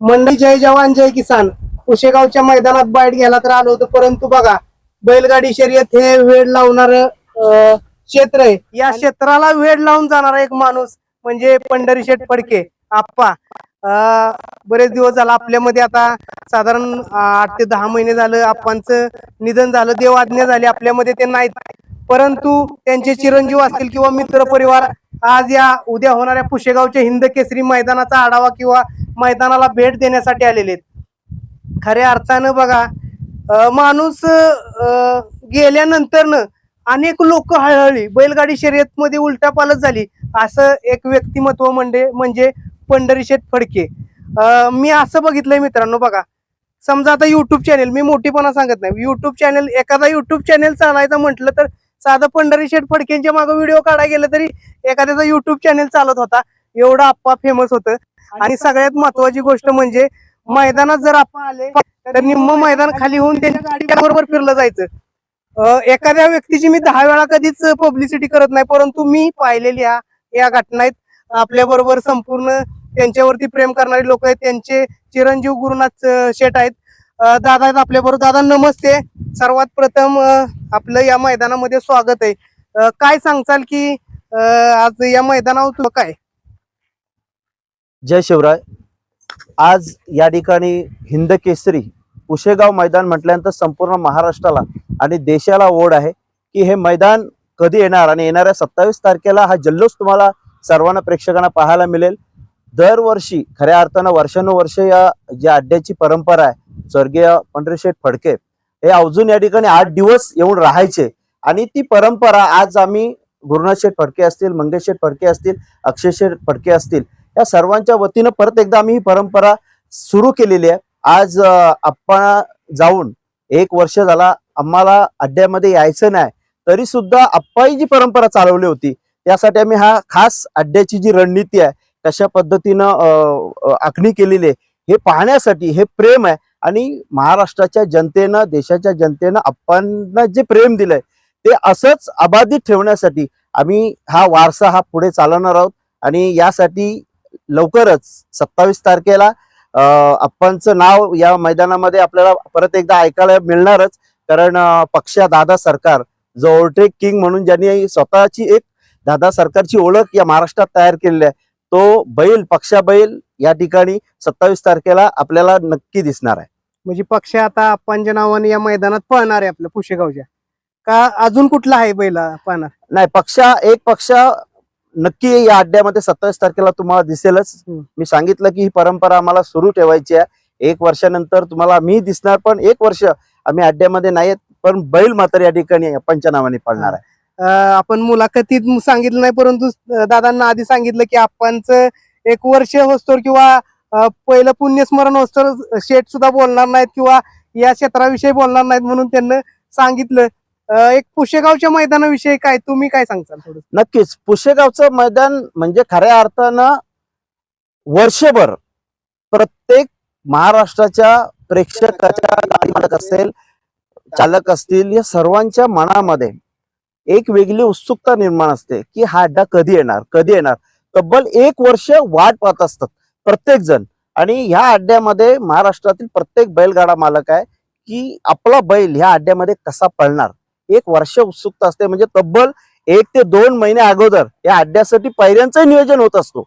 मंडई जय जवान जय किसान. उशेगावच्या मैदानात बाईट घ्यायला तर आलो होतो परंतु बघा बैलगाडी शर्यत हे वेळ लावणार क्षेत्र आहे. या क्षेत्राला वेळ लावून जाणारा एक माणूस म्हणजे पंढरी शेठ फडके. आप्पा अं, बरेच दिवस झाला आपल्यामध्ये आता साधारण आठ ते दहा महिने झालं आप्पांचं निधन झालं देव आज्ञा झाली आपल्यामध्ये ते नाहीत. परंतु त्यांचे चिरंजीव असतील किंवा मित्र परिवार आज या उद्या होणाऱ्या पुशेगावच्या हिंद केसरी मैदानाचा आढावा किंवा मैदानाला भेट देण्यासाठी आलेले आहेत. खऱ्या अर्थानं बघा माणूस गेल्यानंतरनं अनेक लोक हळहळली. बैलगाडी शर्यत मध्ये उलटा पालट झाली. असं एक व्यक्तिमत्व म्हणजे म्हणजे पंढरीशेठ फडके. मी असं बघितलंय मित्रांनो बघा. समजा आता युट्यूब चॅनेल मी मोठीपणा सांगत नाही. युट्यूब चॅनेल एखादा युट्यूब चॅनेल चालायचं म्हटलं तर साधं पंढरीशेठ फडकेंच्या मागे व्हिडिओ काढायला गेलं तरी एखाद्याचा युट्यूब चॅनेल चालत होता. एवढा आप्पा फेमस होतं. आणि सगळ्यात महत्वाची गोष्ट म्हणजे मैदानात जर आपण आले तर निम्म मैदान खाली होऊन त्यांच्या गाडीबरोबर फिरलं जायचं. अं, एखाद्या व्यक्तीची मी दहा वेळा कधीच पब्लिसिटी करत नाही परंतु मी पाहिलेली या या घटना आहेत आपल्या बरोबर संपूर्ण त्यांच्यावरती प्रेम करणारे लोक आहेत. त्यांचे चिरंजीव गुरुनाथ शेठ आहेत. दादा आहेत आपल्या बरोबर. दादा नमस्ते. सर्वात प्रथम आपलं या मैदानामध्ये स्वागत आहे. काय सांगचाल की अं, आज या मैदानावर काय? जय शिवराय. आज या ठिकाणी हिंद केसरी उशेगाव मैदान म्हटल्यानंतर संपूर्ण महाराष्ट्राला आणि देशाला ओढ आहे की हे मैदान कधी येणार आणि येणाऱ्या सत्तावीस तारखेला हा जल्लोष तुम्हाला सर्वांना प्रेक्षकांना पाहायला मिळेल. दरवर्षी खऱ्या अर्थानं वर्षानुवर्ष या ज्या अड्ड्याची परंपरा आहे. स्वर्गीय पंढरीशेठ फडके हे अजून या ठिकाणी आठ दिवस येऊन राहायचे. आणि ती परंपरा आज आम्ही गुरुनाथ शेठ फडके असतील मंगेश शेठ फडके असतील अक्षय शेठ फडके असतील या सर्वांच्या वतीनं परत एकदा आम्ही ही परंपरा सुरू केलेली आहे. आज आपण जाऊन एक वर्ष झाला आम्हाला अड्ड्यामध्ये यायचं नाही तरी सुद्धा आप्पाही जी परंपरा चालवली होती त्यासाठी आम्ही हा खास अड्ड्याची जी रणनीती आहे कशा पद्धतीनं आखणी केलेली आहे हे पाहण्यासाठी हे प्रेम आहे आणि महाराष्ट्राच्या जनतेनं देशाच्या जनतेनं आप्पांना जे प्रेम दिलंय ते असंच अबाधित ठेवण्यासाठी आम्ही हा वारसा हा पुढे चालवणार आहोत. आणि यासाठी लवकरच सत्तावीस तारखेला आपणचं नाव या मैदानामध्ये आपल्याला परत एकदा ऐकायला मिळणारच. कारण पक्षा दादा सरकार जो ओल्ट्रेक किंग म्हणून ज्यांनी स्वतःची एक दादा सरकारची ओळख या महाराष्ट्रात तयार केलेली आहे तो बैल पक्षा बैल या ठिकाणी सत्तावीस तारखेला आपल्याला नक्की दिसणार आहे. म्हणजे पक्ष आता आप्पांच्या नावाने या मैदानात पळणार आहे आपल्या पुशेगावच्या. का अजून कुठला आहे बैला पाहणार? नाही पक्षा एक पक्ष नक्की या अड्ड्यामध्ये सत्तावीस तारखेला तुम्हाला दिसेलच. मी सांगितलं की ही परंपरा आम्हाला सुरू ठेवायची आहे. एक वर्षानंतर तुम्हाला मी दिसणार पण एक वर्ष आम्ही अड्ड्यामध्ये नाहीत पण बैल मात्र या ठिकाणी पंचनामाने पडणार आहे. आपण मुलाखतीत सांगितलं नाही परंतु दादांना आधी सांगितलं की आप्पांचं एक वर्ष होस्तोर किंवा पहिलं पुण्यस्मरण होतं शेठ सुद्धा बोलणार नाहीत किंवा या क्षेत्राविषयी बोलणार नाहीत म्हणून त्यांना सांगितलं. एक पुशेगावच्या मैदानाविषयी काय तुम्ही काय सांगताल थोडं? नक्कीच. पुशेगावचं मैदान म्हणजे खऱ्या अर्थानं वर्षभर प्रत्येक महाराष्ट्राच्या प्रेक्षकाच्या गाडी मालक असेल चालक असतील या सर्वांच्या मनामध्ये एक वेगळी उत्सुकता निर्माण असते की हा अड्डा कधी येणार कधी येणार? तब्बल एक वर्ष वाट पाहत असतात. प्रत्येक जण आणि ह्या अड्ड्यामध्ये महाराष्ट्रातील प्रत्येक बैलगाडा मालक आहे की आपला बैल ह्या अड्ड्यामध्ये कसा पळणार? एक वर्ष उत्सुकता असते म्हणजे तब्बल एक ते दोन महिने अगोदर या अड्ड्यासाठी पायऱ्यांचं नियोजन होत असतो.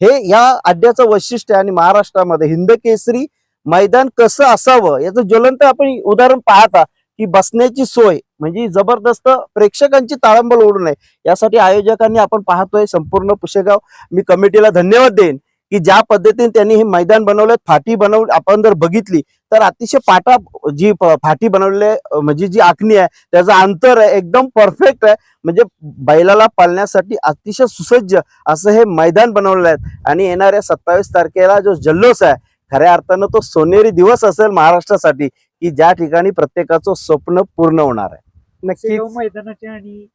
हे या अड्ड्याचं वैशिष्ट्य आहे आणि महाराष्ट्रामध्ये हिंद केसरी मैदान कसं असावं याचं ज्वलंत आपण उदाहरण पाहता की बसण्याची सोय म्हणजे जबरदस्त प्रेक्षकांची ताळंबळ ओढू नये. यासाठी आयोजकांनी आपण पाहतोय संपूर्ण पुशेगाव. मी कमिटीला धन्यवाद देईन. की ज्या पद्धतीने त्यांनी हे मैदान बनवलं फाटी बनवली आपण जर बघितली तर अतिशय पाटा जी फाटी अं, म्हणजे जी आखणी आहे त्याचं अंतर आहे एकदम परफेक्ट आहे. म्हणजे बैलाला पाळण्यासाठी अतिशय सुसज्ज असं हे मैदान बनवलेलं आहे. आणि येणाऱ्या सत्तावीस तारखेला जो जल्लोष आहे खऱ्या अर्थानं तो सोनेरी दिवस असेल महाराष्ट्रासाठी की ज्या ठिकाणी प्रत्येकाचं स्वप्न पूर्ण होणार आहे. नक्कीच. मैदानाचे आणि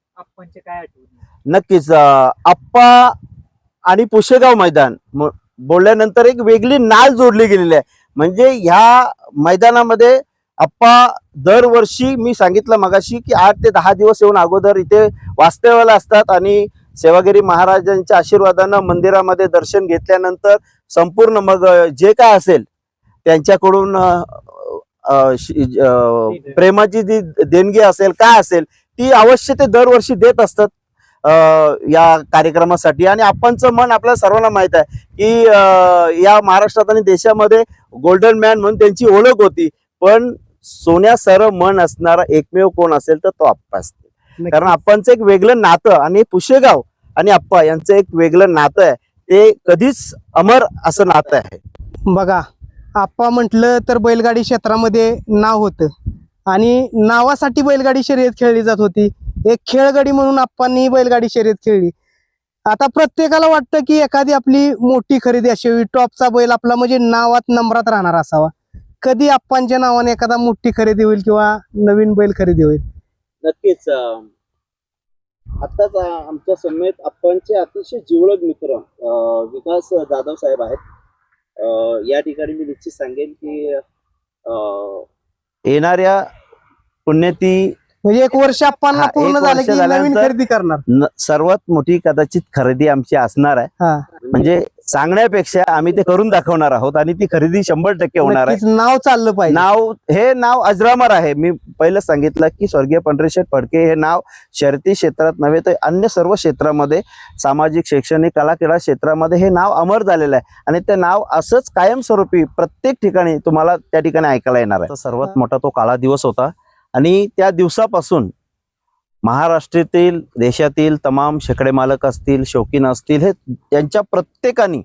काय नक्कीच. आप्पा आणि पुशेगाव मैदान बोलल्यानंतर एक वेगळी नाल जोडली गेलेली आहे. म्हणजे ह्या मैदानामध्ये आप्पा दरवर्षी मी सांगितलं मगाशी की आठ ते दहा दिवस येऊन अगोदर इथे वास्तव्याला असतात आणि सेवागिरी महाराजांच्या आशीर्वादानं मंदिरामध्ये दर्शन घेतल्यानंतर संपूर्ण मग जे काय असेल त्यांच्याकडून प्रेमाची जी देणगी असेल काय असेल ती अवश्य ते दरवर्षी देत असतात. या कार्यक्रमासाठी. आणि आपणचं मन आपल्या सर्वांना माहीत आहे की या महाराष्ट्रात आणि देशामध्ये गोल्डन मॅन म्हणून त्यांची ओळख होती. पण सोन्या सर मन असणारा एकमेव कोण असेल तर तो आप्पा असतील. कारण आप्पांचं एक वेगळं नातं आणि पुशेगाव आणि आप्पा यांचं एक वेगळं नातं आहे. ते कधीच अमर असं नातं आहे. बघा आप्पा म्हटलं तर बैलगाडी क्षेत्रामध्ये नाव होतं. आणि नावासाठी बैलगाडी शर्यत खेळली जात होती. एक खेळगडी म्हणून आप्पांनी बैलगाडी शर्यत खेळली. आता प्रत्येकाला वाटतं की एखादी आपली मोठी खरेदी असावी टॉपचा बैल आपला म्हणजे नावात नंबरात राहणार असावा. कधी आप्पांच्या नावाने एखादा मोठी खरेदी होईल किंवा नवीन बैल खरेदी होईल? नक्कीच आताच आमच्या समेत आपणचे अतिशय जिवलग मित्र अं, विकास जाधव साहेब आहेत. या ठिकाणी मी निश्चित सांगेन की अं, येणाऱ्या पुण्यती म्हणजे एक वर्ष हा, एक पूर्ण झालं वर्ष की नवीन झाल्यानंतर- खरेदी करणार. न- सर्वात मोठी कदाचित खरेदी आमची असणार आहे. हा. म्हणजे सांगण्यापेक्षा आम्ही ते करून दाखवणार आहोत आणि ती खरेदी शंभर टक्के होणार आहे. नक्कीच नाव चाललं पाहिजे. नाव हे नाव अजरामर आहे. मी पहिलं सांगितलं की स्वर्गीय पंढरीशेठ फडके हे नाव शर्ती क्षेत्रात नव्हे तर अन्य सर्व क्षेत्रामध्ये सामाजिक शैक्षणिक कला क्रीडा क्षेत्रामध्ये हे नाव अमर झालेलं आहे. आणि ते नाव असंच कायमस्वरूपी प्रत्येक ठिकाणी तुम्हाला त्या ठिकाणी ऐकायला येणार आहे. सर्वात मोठा तो काळा दिवस होता. आणि त्या दिवसापासून महाराष्ट्रातील देशातील तमाम शेकडे मालक असतील शौकीन असतील हे त्यांच्या प्रत्येकानी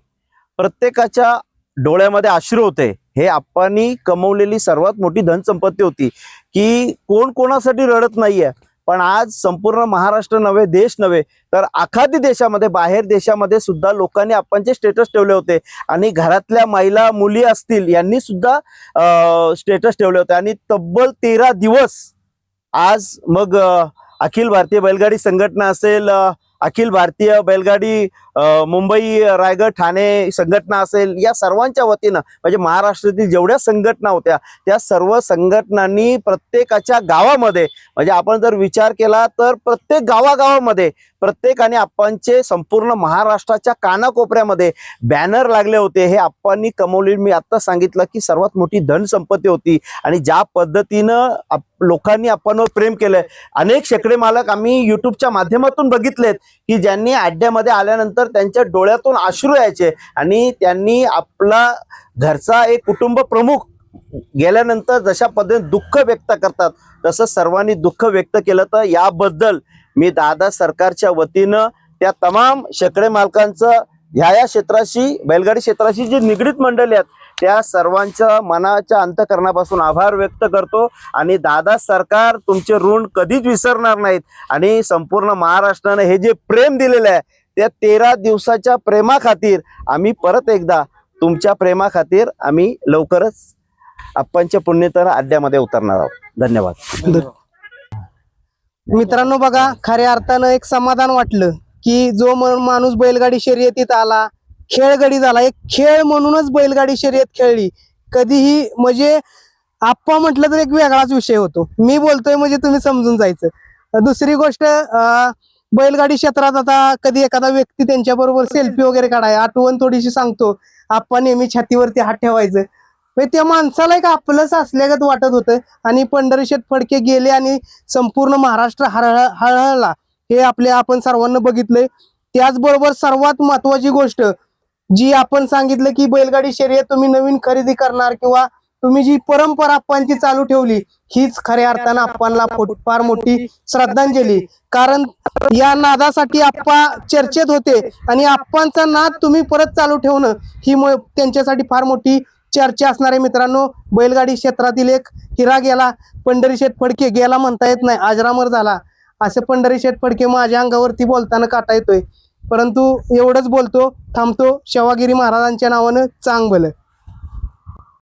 प्रत्येकाच्या डोळ्यामध्ये अश्रू होते. हे आप्पांनी कमवलेली सर्वात मोठी धनसंपत्ती होती की कोण कोणासाठी रडत नाहीये. पण आज संपूर्ण महाराष्ट्र नव्हे देश नव्हे तर आखादी देशामध्ये बाहेर देशामध्ये सुद्धा लोकांनी आपणचे स्टेटस ठेवले होते आणि घरातल्या महिला मुली असतील यांनी सुद्धा स्टेटस ठेवले होते. आणि तब्बल तेरा दिवस आज मग अखिल भारतीय बैलगाडी संघटना असेल अखिल भारतीय बैलगाडी मुंबई रायगड ठाणे संघटना असेल या सर्वांच्या वतीनं म्हणजे महाराष्ट्रातील जेवढ्या संघटना होत्या त्या सर्व संघटनांनी प्रत्येकाच्या गावामध्ये म्हणजे आपण जर विचार केला तर प्रत्येक गावागावामध्ये प्रत्येकाने आपणचे संपूर्ण महाराष्ट्राच्या कानाकोपऱ्यामध्ये बॅनर लागले होते. हे आप्पांनी कमवले मी आत्ता सांगितलं की सर्वात मोठी धनसंपत्ती होती आणि ज्या पद्धतीनं आप- लोकांनी आपणवर प्रेम केलंय. अनेक शेकडे मालक आम्ही युट्यूबच्या माध्यमातून बघितलेत. की ज्यांनी अड्ड्यामध्ये आल्यानंतर त्यांच्या डोळ्यातून अश्रू यायचे आणि त्यांनी आपला घरचा एक कुटुंब प्रमुख गेल्यानंतर जशा पद्धतीने दुःख व्यक्त करतात तसं सर्वांनी दुःख व्यक्त केलं तर याबद्दल मी दादा सरकारच्या वतीनं त्या तमाम शेकडे मालकांचं ह्या या क्षेत्राशी बैलगाडी क्षेत्राशी जी निगडीत मंडळी आहेत त्या सर्वांच्या मनाच्या अंतकरणापासून आभार व्यक्त करतो. आणि दादा सरकार तुमचे ऋण कधीच विसरणार नाहीत. आणि संपूर्ण महाराष्ट्रानं हे जे प्रेम दिलेलं आहे त्या तेरा दिवसाच्या प्रेमाखातीर आम्ही परत एकदा तुमच्या प्रेमाखातीर आम्ही लवकरच आपणच्या पुण्यतर अड्ड्यामध्ये उतरणार आहोत. धन्यवाद. मित्रांनो बघा खऱ्या अर्थानं एक समाधान वाटलं की जो माणूस बैलगाडी शर्यतीत आला खेळगडी झाला. एक खेळ म्हणूनच बैलगाडी शर्यत खेळली. कधीही म्हणजे आप्पा म्हटलं तर एक वेगळाच विषय होतो. मी बोलतोय म्हणजे तुम्ही समजून जायचं. दुसरी गोष्ट अं, बैलगाडी क्षेत्रात आता कधी एखादा व्यक्ती त्यांच्या बरोबर सेल्फी वगैरे काढाय आठवण थोडीशी सांगतो. आप्पा नेहमी छातीवरती हात ठेवायचं. म्हणजे त्या माणसाला एक आपलंच असल्यागत वाटत होतं. आणि पंढरीशेठ फडके गेले आणि संपूर्ण महाराष्ट्र हळहळ हळहळला. हे आपले आपण सर्वांना बघितलंय. त्याचबरोबर सर्वात महत्वाची गोष्ट जी आपण सांगितलं की बैलगाडी शर्यत तुम्ही नवीन खरेदी करणार किंवा तुम्ही जी परंपरा आप्पांची चालू ठेवली हीच खऱ्या अर्थानं आपणला फार मोठी श्रद्धांजली. कारण या नादासाठी आप्पा चर्चेत होते आणि आप्पांचा नाद तुम्ही परत चालू ठेवणं ही त्यांच्यासाठी फार मोठी चर्चा असणारे मित्रांनो बैलगाडी क्षेत्रातील एक हिरा गेला पंढरीशेठ फडके गेला म्हणता येत नाही आजरामर झाला. असे पंढरी शेठ फडके माझ्या अंगावरती बोलताना काटा येतोय. परंतु एवढंच बोलतो थांबतो शेवागिरी महाराजांच्या नावानं चांग भलं